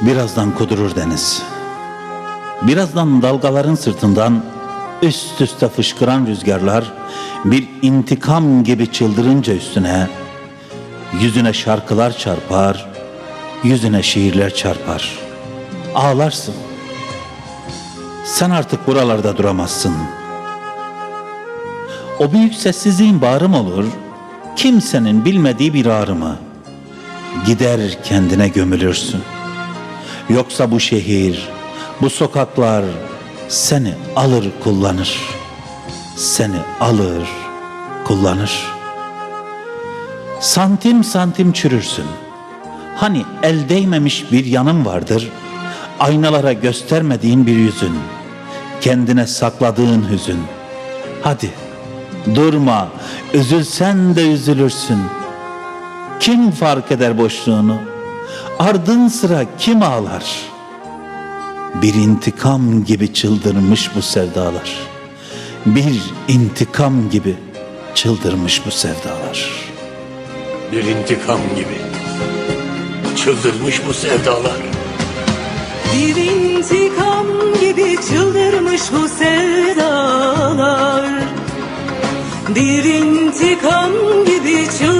Birazdan kudurur deniz. Birazdan dalgaların sırtından üst üste fışkıran rüzgarlar bir intikam gibi çıldırınca üstüne yüzüne şarkılar çarpar, yüzüne şiirler çarpar. Ağlarsın. Sen artık buralarda duramazsın. O büyük sessizliğin bağrım olur, kimsenin bilmediği bir ağrımı. Gider kendine gömülürsün. Yoksa bu şehir, bu sokaklar seni alır kullanır. Seni alır kullanır. Santim santim çürürsün. Hani el değmemiş bir yanın vardır. Aynalara göstermediğin bir yüzün. Kendine sakladığın hüzün. Hadi durma, üzülsen de üzülürsün. Kim fark eder boşluğunu? Ardın sıra kim ağlar? Bir intikam gibi çıldırmış bu sevdalar. Bir intikam gibi çıldırmış bu sevdalar. Bir intikam gibi çıldırmış bu sevdalar. Bir intikam gibi çıldırmış bu sevdalar Bir intikam gibi çıldırmış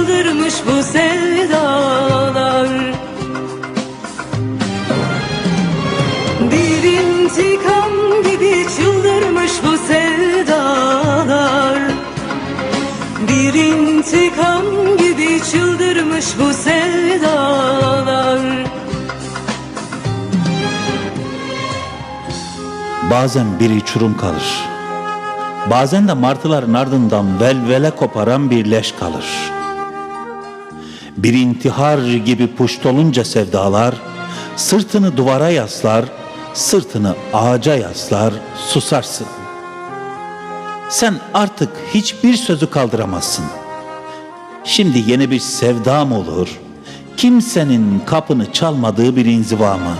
intikam gibi çıldırmış bu sevdalar Bir intikam gibi çıldırmış bu sevdalar Bazen biri çurum kalır. Bazen de martıların ardından velvele koparan bir leş kalır. Bir intihar gibi puşt olunca sevdalar, sırtını duvara yaslar, sırtını ağaca yaslar, susarsın. Sen artık hiçbir sözü kaldıramazsın. Şimdi yeni bir sevdam olur, kimsenin kapını çalmadığı bir inziva mı?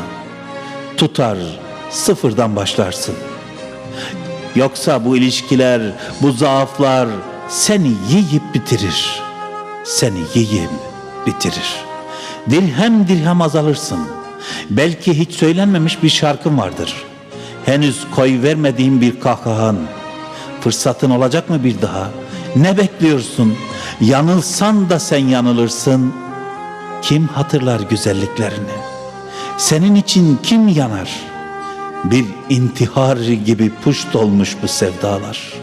tutar, sıfırdan başlarsın. Yoksa bu ilişkiler, bu zaaflar seni yiyip bitirir. Seni yiyip bitirir. Dirhem dirhem azalırsın. Belki hiç söylenmemiş bir şarkın vardır. Henüz koy vermediğin bir kahkahan. Fırsatın olacak mı bir daha? Ne bekliyorsun? Yanılsan da sen yanılırsın. Kim hatırlar güzelliklerini? Senin için kim yanar? Bir intihar gibi puşt olmuş bu sevdalar.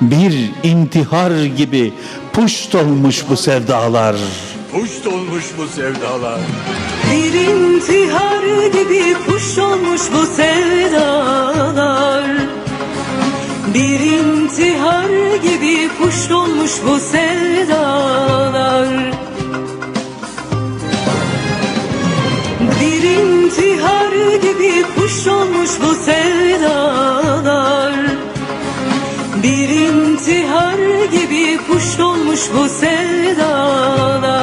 Bir intihar gibi puşt olmuş bu sevdalar. Puşt olmuş bu sevdalar. Bir intihar gibi kuş olmuş bu sevdalar. Bir intihar gibi kuş olmuş bu sevdalar. Bir intihar gibi kuş olmuş bu sevdalar. Bir intihar gibi kuş olmuş bu sevdalar